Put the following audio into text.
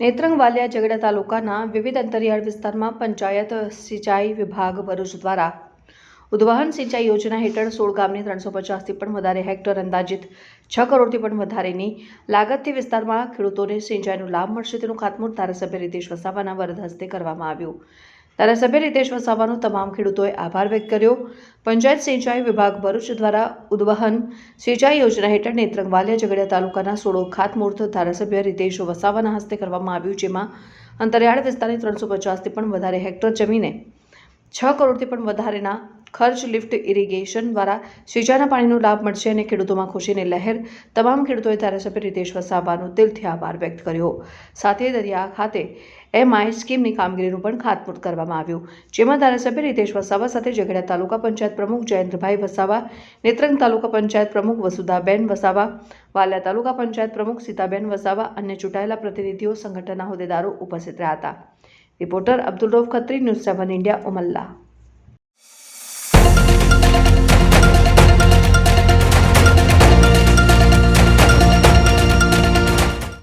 નેત્રંગ વાલિયા ઝઘડા તાલુકાના વિવિધ અંતરિયાળ વિસ્તારમાં પંચાયત સિંચાઈ વિભાગ ભરૂચ દ્વારા ઉદ્વાહન સિંચાઈ યોજના હેઠળ સોળ ગામની ત્રણસો પચાસથી પણ વધારે હેક્ટર અંદાજિત છ કરોડથી પણ વધારેની લાગતથી વિસ્તારમાં ખેડૂતોને સિંચાઈનો લાભ મળશે તેનું ખાતમુહૂર્ત ધારાસભ્ય રીતેશ વસાવાના વરદ હસ્તે કરવામાં આવ્યું. ધારાસભ્ય રીતેશ વસાવાનો તમામ ખેડૂતોએ આભાર વ્યક્ત કર્યો. પંચાયત સિંચાઈ વિભાગ ભરૂચ દ્વારા ઉદ્વહન સિંચાઈ યોજના હેઠળ નેત્રંગવાલિયા ઝઘડિયા તાલુકાના સોળો ખાતમુહૂર્ત ધારાસભ્ય રીતેશ વસાવાના હસ્તે કરવામાં આવ્યું, જેમાં અંતરિયાળ વિસ્તારની ત્રણસો પચાસથી પણ વધારે હેક્ટર જમીને છ કરોડથી પણ વધારેના ખર્ચ, લિફ્ટ, ઇરિગેશન દ્વારા સિંચાઈના પાણીનો લાભ મળશે અને ખેડૂતોમાં ખુશીની લહેર. તમામ ખેડૂતોએ ધારાસભ્ય રીતેશ વસાવાનો દિલથી આભાર વ્યક્ત કર્યો. સાથે દરિયા ખાતે એમઆઈ સ્કીમની કામગીરીનું પણ ખાતમુહૂર્ત કરવામાં આવ્યું. જેમાં ધારાસભ્ય રીતેશ વસાવા સાથે ઝઘડા તાલુકા પંચાયત પ્રમુખ જયેન્દ્રભાઈ વસાવા, નેત્રંગ તાલુકા પંચાયત પ્રમુખ વસુધાબેન વસાવા, વાલિયા તાલુકા પંચાયત પ્રમુખ સીતાબેન વસાવા અન્ય ચૂંટાયેલા પ્રતિનિધિઓ, સંગઠનના હોદ્દેદારો ઉપસ્થિત રહ્યા હતા. Reporter Abdul Rauf Khatri, news seven India, Umalla.